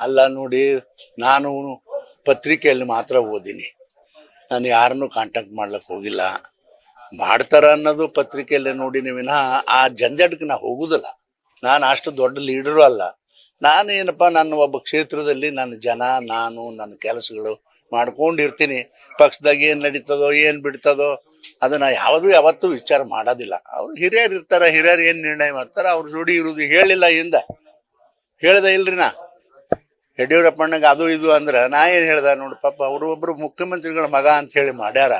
ಅಲ್ಲ ನೋಡಿ, ನಾನು ಪತ್ರಿಕೆಯಲ್ಲಿ ಮಾತ್ರ ಓದಿನಿ. ನಾನು ಯಾರನ್ನು ಕಾಂಟ್ಯಾಕ್ಟ್ ಮಾಡ್ಲಿಕ್ಕೆ ಹೋಗಿಲ್ಲ. ಮಾಡ್ತಾರ ಅನ್ನೋದು ಪತ್ರಿಕೆಯಲ್ಲೇ ನೋಡಿನಿ ವಿನಃ, ಆ ಜಂಜಾಟಕ್ಕೆ ನಾ ಹೋಗುದಿಲ್ಲ. ನಾನು ಅಷ್ಟು ದೊಡ್ಡ ಲೀಡರು ಅಲ್ಲ. ನಾನು ಏನಪ್ಪ ನನ್ನ ಒಬ್ಬ ಕ್ಷೇತ್ರದಲ್ಲಿ ನನ್ನ ಜನ, ನಾನು, ನನ್ನ ಕೆಲಸಗಳು ಮಾಡ್ಕೊಂಡಿರ್ತೀನಿ. ಪಕ್ಷದಾಗ ಏನು ನಡೀತದೋ, ಏನು ಬಿಡ್ತದೋ ಅದನ್ನ ಯಾವುದು ಯಾವತ್ತೂ ವಿಚಾರ ಮಾಡೋದಿಲ್ಲ. ಅವ್ರು ಹಿರಿಯರು ಇರ್ತಾರೆ, ಹಿರಿಯರು ಏನು ನಿರ್ಣಯ ಮಾಡ್ತಾರೆ, ಅವ್ರ ಜೋಡಿ ಇರುವುದು ಹೇಳಿಲ್ಲ ಹಿಂದ. ಹೇಳ್ದೆ ಇಲ್ರಿ ನಾ. ಯಡಿಯೂರಪ್ಪಣ್ಣಗೆ ಅದು ಇದು ಅಂದ್ರೆ ನಾ ಏನ್ ಹೇಳ್ದೆ ನೋಡಿ ಪಾಪ ಅವರು ಒಬ್ರು ಮುಖ್ಯಮಂತ್ರಿಗಳ ಮಗ ಅಂತ ಹೇಳಿ ಮಾಡ್ಯಾರ.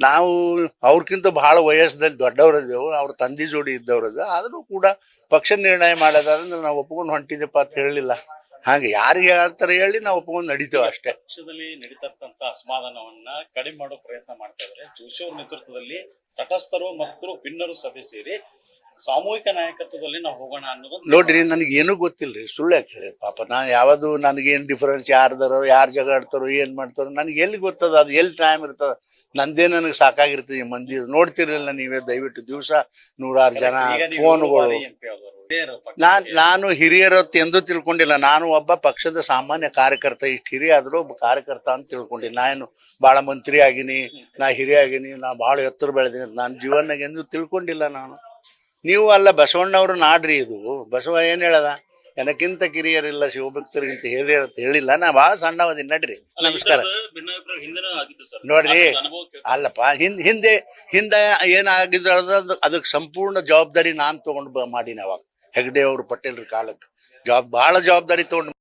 ನಾವು ಅವ್ರಕ್ಕಿಂತ ಬಹಳ ವಯಸ್ಸದಲ್ಲಿ ದೊಡ್ಡವರಿದ್ದೆವು ಅವ್ರ ತಂದೆ ಜೋಡಿ ಇದ್ದವ್ರದ್ದು ಆದರೂ ಕೂಡ ಪಕ್ಷ ನಿರ್ಣಯ ಮಾಡೋದಾದ್ರೆ ನಾವು ಒಪ್ಕೊಂಡು ಹೊಂಟಿದ್ದೆಪ್ಪ ಅಂತ ಹೇಳಲಿಲ್ಲ. ಹಾಗೆ ಯಾರಿಗೆ ಹೇಳ್ತಾರೆ ಹೇಳಿ ನಾವು ಒಪ್ಕೊಂಡು ನಡೀತೇವೆ ಅಷ್ಟೇ. ಪಕ್ಷದಲ್ಲಿ ನಡೀತಕ್ಕಂತ ಅಸಮಾಧಾನವನ್ನ ಕಡಿಮೆ ಮಾಡೋ ಪ್ರಯತ್ನ ಮಾಡ್ತಾ ಇದ್ದಾರೆ ಜೋಶಿ ಅವ್ರ ನೇತೃತ್ವದಲ್ಲಿ ತಟಸ್ಥರು ಮತ್ತು ಭಿನ್ನರು ಸಭೆ ಸೇರಿ ಸಾಮೂಹಿಕ ನಾಯಕತ್ವದಲ್ಲಿ ನಾವು ಹೋಗೋಣ ಅನ್ನೋದು ನೋಡ್ರಿ ನನಗೆ ಏನೂ ಗೊತ್ತಿಲ್ರಿ. ಸುಳ್ಳು ಯಾಕೆ ಹೇಳಿ? ಪಾಪ ನಾ ಯಾವುದು ನನಗೇನು ಡಿಫರೆನ್ಸ್ ಯಾರ್ದಾರೋ ಯಾರು ಜಗ ಆಡ್ತಾರೋ ಏನು ಮಾಡ್ತಾರೋ ನನಗೆ ಎಲ್ಲಿ ಗೊತ್ತದ? ಅದು ಎಲ್ಲಿ ಟೈಮ್ ಇರ್ತದ? ನಂದೇ ನನಗೆ ಸಾಕಾಗಿರ್ತದೆ ಈ ಮಂದಿ. ನೋಡ್ತಿರಲಿಲ್ಲ ನೀವೇ ದಯವಿಟ್ಟು ದಿವಸ ನೂರಾರು ಜನ ಫೋನ್ಗಳು ನಾನ್ ನಾನು ಹಿರಿಯರು ಎಂದೂ ತಿಳ್ಕೊಂಡಿಲ್ಲ. ನಾನು ಒಬ್ಬ ಪಕ್ಷದ ಸಾಮಾನ್ಯ ಕಾರ್ಯಕರ್ತ. ಇಷ್ಟು ಹಿರಿಯ ಆದ್ರೂ ಒಬ್ಬ ಕಾರ್ಯಕರ್ತ ಅಂತ ತಿಳ್ಕೊಂಡಿಲ್ಲ. ನಾನು ಭಾಳ ಮಂತ್ರಿ ಆಗಿನಿ ನಾ ಹಿರಿಯ ಆಗಿನಿ ನಾ ಭಾಳ ಎತ್ತರ ಬೆಳೆದಿನಿ ನಾನು ಜೀವನಾಗ ಎಂದೂ ತಿಳ್ಕೊಂಡಿಲ್ಲ ನಾನು. ನೀವು ಅಲ್ಲ ಬಸವಣ್ಣವ್ರು ನಾಡ್ರಿ ಇದು. ಬಸವ ಏನ್ ಹೇಳದ? ನನಕ್ಕಿಂತ ಕಿರಿಯರಿಲ್ಲ ಶಿವಭಕ್ತರಿಗಿಂತ ಹಿರಿಯರ್ ಅಂತ ಹೇಳಿಲ್ಲ. ನಾ ಬಹಳ ಸಣ್ಣವದಿ ನಡ್ರಿ. ನಮಸ್ಕಾರ. ನೋಡ್ರಿ. ಅಲ್ಲಪ್ಪ ಹಿಂದ್ ಹಿಂದೆ ಹಿಂದೆ ಏನಾಗಿದ್ದು ಅದಕ್ಕೆ ಸಂಪೂರ್ಣ ಜವಾಬ್ದಾರಿ ನಾನು ತಗೊಂಡು ಬ- ಮಾಡೀನಿ ಅವಾಗ. ಹೆಗ್ಡೆ ಅವರು ಪಟೇಲ್ರ ಕಾಲಕ್ಕೆ ಜವಾಬ್ ಬಹಳ ಜವಾಬ್ದಾರಿ ತಗೊಂಡು